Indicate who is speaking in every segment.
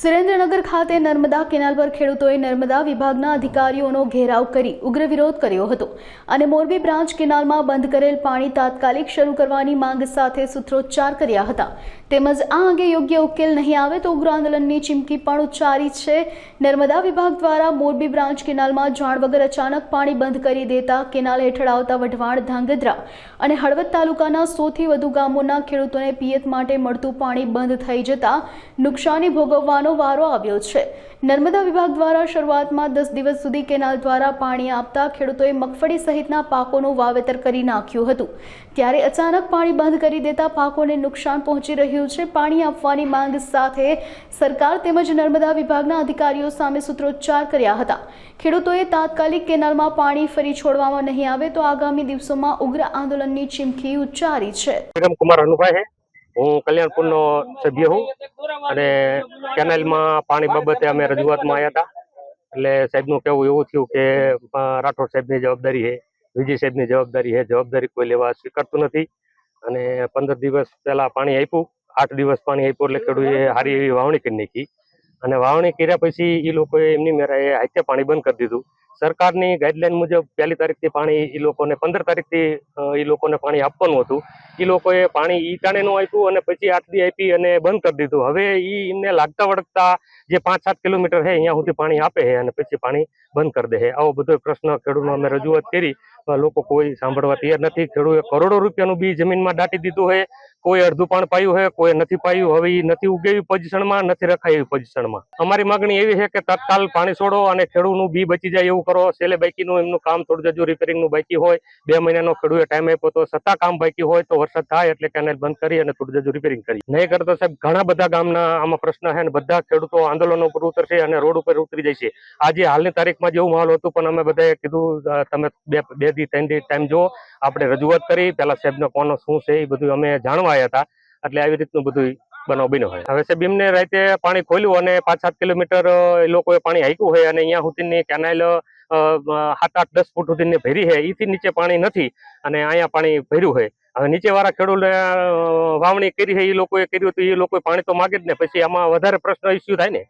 Speaker 1: સુરેન્દ્રનગર ખાતે નર્મદા કેનાલ પર ખેડૂતોએ નર્મદા વિભાગના અધિકારીઓનો ઘેરાવ કરી ઉગ્ર વિરોધ કર્યો હતો અને મોરબી બ્રાન્ચ કેનાલમાં બંધ કરેલ પાણી તાત્કાલિક શરૂ કરવાની માંગ સાથે સૂત્રોચ્ચાર કર્યા હતા. તેમજ આ અંગે યોગ્ય ઉકેલ નહીં આવે તો ઉગ્ર આંદોલનની ચીમકી પણ ઉચ્ચારી છે. નર્મદા વિભાગ દ્વારા મોરબી બ્રાન્ચ કેનાલમાં જાણ વગર અચાનક પાણી બંધ કરી દેતા કેનાલ હેઠળ આવતા વઢવાણ, ધાંગધ્રા અને હળવદ તાલુકાના સોથી વધુ ગામોના ખેડૂતોને પિયત માટે મળતું પાણી બંધ થઈ જતા નુકસાની ભોગવવાનો વારો આવ્યો છે. નર્મદા વિભાગ દ્વારા શરૂઆતમાં દસ દિવસ સુધી કેનાલ દ્વારા પાણી આપતા ખેડૂતોએ મગફળી સહિતના પાકોનું વાવેતર કરી નાખ્યું હતું. ત્યારે અચાનક પાણી બંધ કરી દેતા પાકોને નુકસાન પહોંચી રહ્યું છે. પાણી આપવાની માંગ સાથે સરકાર તેમજ નર્મદા વિભાગના અધિકારીઓ સામે સૂત્રોચ્ચાર કર્યા હતા. ખેડૂતોએ તાત્કાલિક કેનાલમાં પાણી ફરી છોડવામાં નહીં આવે તો આગામી દિવસોમાં ઉગ્ર આંદોલનની ચીમકી ઉચ્ચારી છે.
Speaker 2: હું કલ્યાણપુરનો સભ્ય હું અને કેનાલમાં પાણી બાબતે અમે રજૂઆતમાં આવ્યા હતા. એટલે સાહેબનું કહેવું એવું થયું કે રાઠોડ સાહેબની જવાબદારી છે, વિજય સાહેબની જવાબદારી છે, જવાબદારી કોઈ લેવા સ્વીકારતું નથી. અને પંદર દિવસ પહેલાં પાણી આપ્યું, આઠ દિવસ પાણી આપ્યું એટલે ખેડૂતે સારી એવી વાવણી કરી નાખી. અને વાવણી કર્યા પછી એ લોકોએ એમની મેરાએ હાથે પાણી બંધ કરી દીધું. સરકારની ગાઈડલાઈન મુજબ પહેલી તારીખથી પાણી એ લોકોને, પંદર તારીખથી એ લોકોને પાણી આપવાનું હતું. એ લોકોએ પાણી ઈ ટાણેનું આપ્યું અને પછી દી આપી અને બંધ કરી દીધું. હવે ઈ એમને લાગતા વળગતા જે પાંચ સાત કિલોમીટર છે અહીંયા સુધી પાણી આપે છે અને પછી પાણી બંધ કરી દે છે આવો બધો પ્રશ્ન ખેડૂતનો અમે રજૂઆત કરી. લોકો કોઈ સાંભળવા તૈયાર નથી. ખેડૂતે કરોડો રૂપિયાનું બી જમીનમાં દાટી દીધું છે કોઈ અડધું પાણ પાયું છે કોઈ નથી પાયું. હવે એ નથી ઉગે એવી પોઝિશનમાં, નથી રખાય એવી પોઝિશનમાં. અમારી માંગણી એવી છે કે તત્કાલ પાણી છોડો અને ખેડૂતનું બી બચી જાય એવું કરો. સેલે બાકીનું એમનું કામ થોડું જજુ રિપેરિંગનું બાકી હોય. બે મહિનાનો ખેડૂતે ટાઈમ આપ્યો તો છતાં કામ બાકી હોય તો વરસાદ થાય એટલે કેનેલ બંધ કરી અને થોડું રિપેરિંગ કરી. નહીં કરતો સાહેબ ઘણા બધા ગામના આમાં પ્રશ્ન છે અને બધા ખેડૂતો આંદોલનો ઉપર ઉતરશે અને રોડ ઉપર ઉતરી જશે આજે હાલની તારીખમાં જેવું માહોલ હતું, પણ અમે બધાએ કીધું તમે બે બે દી, ત્રણ દી ટાઈમ જો આપણે રજૂઆત કરી. પેલા સાહેબનો કોનો, શું છે એ બધું અમે જાણવા આવ્યા હતા. એટલે આવી રીતનું બધું બનાવ બન્યો હોય. હવે સાહેબ રાતે પાણી ખોલ્યું અને પાંચ સાત કિલોમીટર એ લોકોએ પાણી હાંક્યું હોય અને અહીંયા સુધીની કેનાલ સાત આઠ દસ ફૂટ સુધીની ભરી છે. એથી નીચે પાણી નથી અને અહીંયા પાણી ભર્યું હોય હવે નીચે વાળા વાવણી કરી છે, એ લોકોએ કર્યું તો એ લોકો પાણી તો માગે જ ને. પછી આમાં વધારે પ્રશ્ન ઇસ્યુ થાય ને.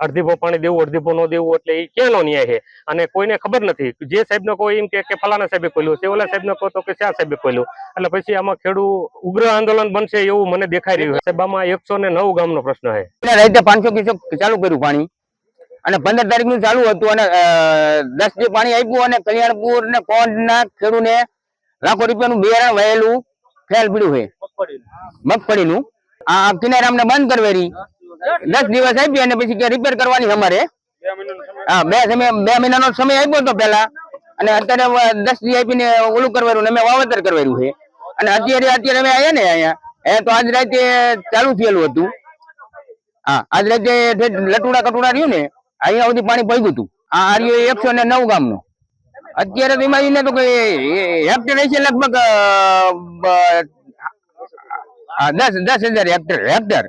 Speaker 2: અડધીપો પાણી દેવું અડધીપો ન દેવું એટલે એ ક્યાંનો ન્યાય છે? અને કોઈને ખબર નથી. જે સાહેબને કોઈ એમ કે ફલાણા સાહેબે ખોલ્યું છે ઓલા સાહેબને કહો તો કે શા સાહેબે ખોલ્યું. એટલે પછી આમાં ખેડૂત ઉગ્ર આંદોલન બનશે એવું મને દેખાઈ રહ્યું સાહેબ, આમાં એકસો ને નવ ગામનો પ્રશ્ન છે.
Speaker 3: રાતે પાંચસો કિસો ચાલુ કર્યું પાણી. અને પંદર તારીખનું ચાલુ હતું અને દસ જે પાણી આપ્યું અને કલ્યાણપુર ને કોંડ ના ખેડૂને લાખો રૂપિયાનું બિયારણ વહેલું ફેલ પીડ્યું છે. મગફળીનું. આ કિનારે અમને બંધ કરવેરી. દસ દિવસ આપી અને પછી રિપેર કરવાની અમારે. હા, બે સમય, બે મહિનાનો સમય આપ્યો હતો પેલા અને અત્યારે દસ દી આપીને ઓલું કરવાનું અમે વાવેતર કરવાનું છે. અને અત્યારે અત્યારે અમે આવ્યા ને અહીંયા. એ તો આજ રાતે ચાલુ થયેલું હતું. હા, આજ રાતે લટુડા કટુડા રહ્યું ને, અહીંયા સુધી પાણી પગ્યું હતું. આ આર્યો એકસો ને નવ ગામ નો અત્યારે એમાં એને તો હેક્ટર હશે લગભગ દસ દસ હજાર હેક્ટર હેક્ટર